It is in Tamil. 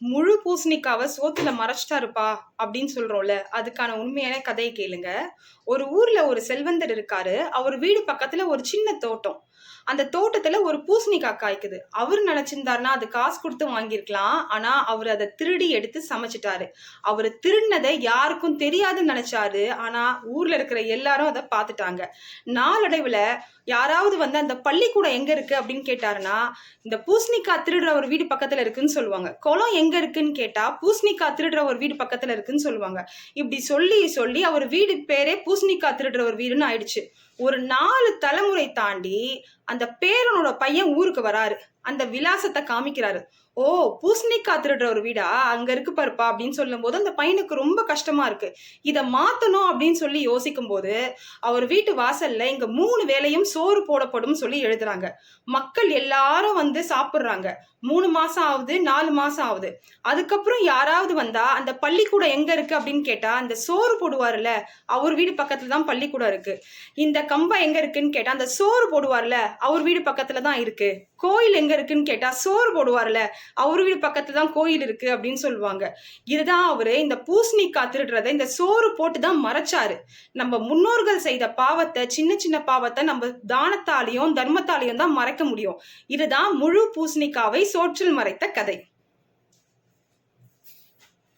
முழு பூசணிக்காவை சோத்துல மறைச்சிட்டாருப்பா அப்படின்னு சொல்றோம்ல அதுக்கான உண்மையான கதையை கேளுங்க. ஒரு ஊர்ல ஒரு செல்வந்தர் இருக்காரு. அவர் வீடு பக்கத்துல ஒரு சின்ன தோட்டம். அந்த தோட்டத்துல ஒரு பூசணிக்காய் காய்க்குது. அவர் நினைச்சிருந்தாருன்னா அது காசு கொடுத்து வாங்கியிருக்கலாம். ஆனா அவர் அதை திருடி எடுத்து சமைச்சிட்டாரு. அவர் திருடினதை யாருக்கும் தெரியாதுன்னு நினைச்சாரு. ஆனா ஊர்ல இருக்கிற எல்லாரும் அதை பார்த்துட்டாங்க. நாளடைவுல யாராவது வந்து அந்த பள்ளிக்கூடம் எங்க இருக்கு? அப்படின்னு கேட்டாருன்னா இந்த பூசணிக்காய் திருடுற ஒரு வீடு பக்கத்துல இருக்குன்னு சொல்லுவாங்க. குளம் எங்க இருக்குன்னு கேட்டா பூசணிக்காய் திருடுற ஒரு வீடு பக்கத்துல இருக்குன்னு சொல்லுவாங்க. இப்படி சொல்லி சொல்லி அவர் வீடு பேரே பூசணிக்காய் திருடுற ஒரு வீடுன்னு ஆயிடுச்சு. ஒரு நாலு தலைமுறை தாண்டி அந்த பேரனோட பையன் ஊருக்கு வராரு. அந்த விலாசத்தை காமிக்கிறாரு. ஓ பூசணிக்காய் திருடுற ஒரு வீடா? அங்க இருக்கு பாருப்பா அப்படின்னு சொல்லும் போது அந்த பையனுக்கு ரொம்ப கஷ்டமா இருக்கு. இதை மாத்தணும் அப்படின்னு சொல்லி யோசிக்கும் போது அவர் வீட்டு வாசல்ல இங்க மூணு வேலையும் சோறு போடப்படும் சொல்லி எழுதுறாங்க. மக்கள் எல்லாரும் வந்து சாப்பிடுறாங்க. மூணு மாசம் ஆகுது நாலு மாசம் ஆகுது. அதுக்கப்புறம் யாராவது வந்தா அந்த பள்ளிக்கூடம் எங்க இருக்கு அப்படின்னு கேட்டா அந்த சோறு போடுவார்ல அவர் வீடு பக்கத்துல தான் பள்ளிக்கூடம் இருக்கு. இந்த கம்பம் எங்க இருக்குன்னு கேட்டா அந்த சோறு போடுவார்ல அவர் வீடு பக்கத்துல தான் இருக்கு. கோயில் எங்க இருக்குன்னு கேட்டா சோறு போடுவார்ல. அவர் வீடு பக்கத்துல தான் கோயில் இருக்கு அப்படின்னு சொல்லுவாங்க. இதுதான் அவரு இந்த பூசணிக்காய் திருடுறதை இந்த சோறு போட்டு தான் மறைச்சாரு. நம்ம முன்னோர்கள் செய்த பாவத்தை சின்ன சின்ன பாவத்தை நம்ம தானத்தாலையும் தர்மத்தாலையும் தான் மறைக்க முடியும். இதுதான் முழு பூசணிக்காவை சோற்றில் மறைத்த கதை.